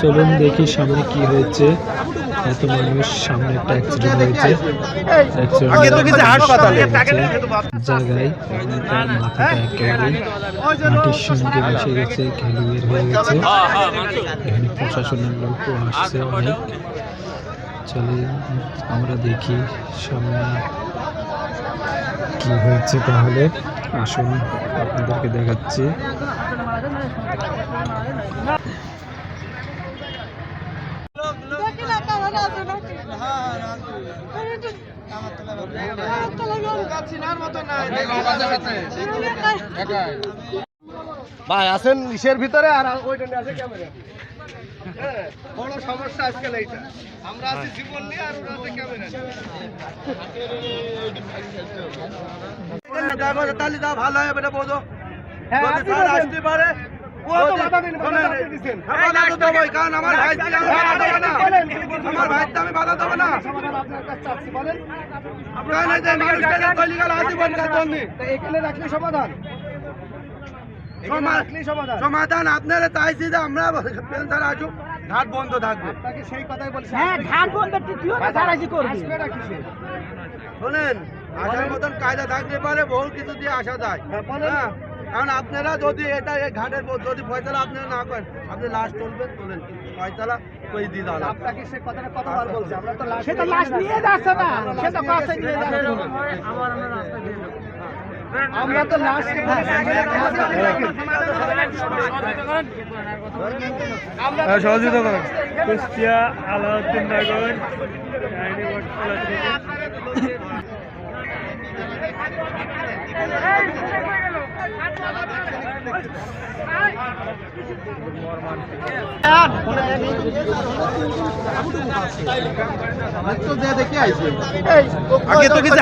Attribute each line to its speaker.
Speaker 1: চলুন দেখি সামনে কি হয়েছে। এত মানুষ সামনে একটা অ্যাক্সিডেন্ট হয়েছে। জায়গায় মাথাটা একেবারে মাটির সঙ্গে মিশে গেছে ঘেলু বের হয়ে গেছে। এখানে প্রশাসনের লোকও আসছে অনেক। চলে আমরা দেখি সামনে কি হয়েছে তাহলে। আসুন আপনাদেরকে দেখাচ্ছি।
Speaker 2: ভাই আছেন ইসের ভিতরে আর ওইটা নিয়ে আছে ক্যামেরা। হ্যাঁ, বড় সমস্যা আজকাল এইটা। আমরা আছি জীবন নিয়ে আর ওরা আছে ক্যামেরা তাহলে দাও ভালো হবে এটা বোঝো। স্যার আসতে পারে শোনেন, হ্যাঁ, বাধা তো দেবোই, কারণ আমার ভাই ছিল, আমি বাধা দেবো না। আমার ভাইকে আমি বাধা দেবো না। কারণ এই যে মানুষটাকে গলিগাল হাতি বনকার জন্যে। সমা- সমাধান। আপনারা চাইছি যে আমরা পেনশন আসুক ঘাট বন্ধ থাকবে। শোনেন আসার মতন কায়দা থাকতে পারে বহু কিছু দিয়ে আসা যায়। হ্যাঁ কারণ আপনারা যদি এটা এই ঘাটের যদি ফয়সালা আপনারা না করেন আপনি লাশ তুলবেন তোলেন ফয়সালা কই দিয়ে
Speaker 3: আমরা তো লাস্ট
Speaker 2: সহযোগিতা করেন।
Speaker 4: কুষ্টিয়া আলাউদ্দিন নগর
Speaker 2: আগে তো কিছু